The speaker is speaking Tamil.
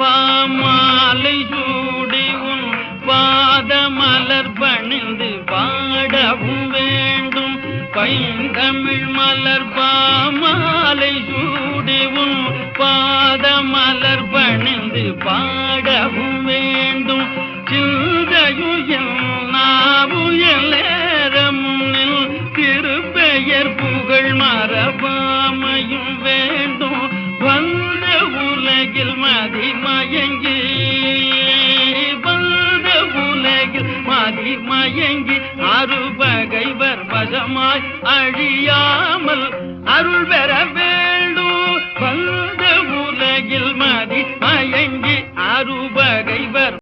பாமாலை சூடி உன் பாத மலர் பணிந்து பாடவும் வேண்டும். பைந்தமிழ் மலர் பாமாலை சூடி உன் பாத மலர் பணிந்து பாடவும் வேண்டும். சிந்தையுயில் நாவுயல் நேரமும் திருப்பெயர் புகழ் மா மதி மயங்கி வந்த உலகில் மதி மயங்கி அருபகைவர் வசமாய் அழியாமல் அருள் பெற வேண்டும். வந்த உலகில் மதி மயங்கி அருபகைவர்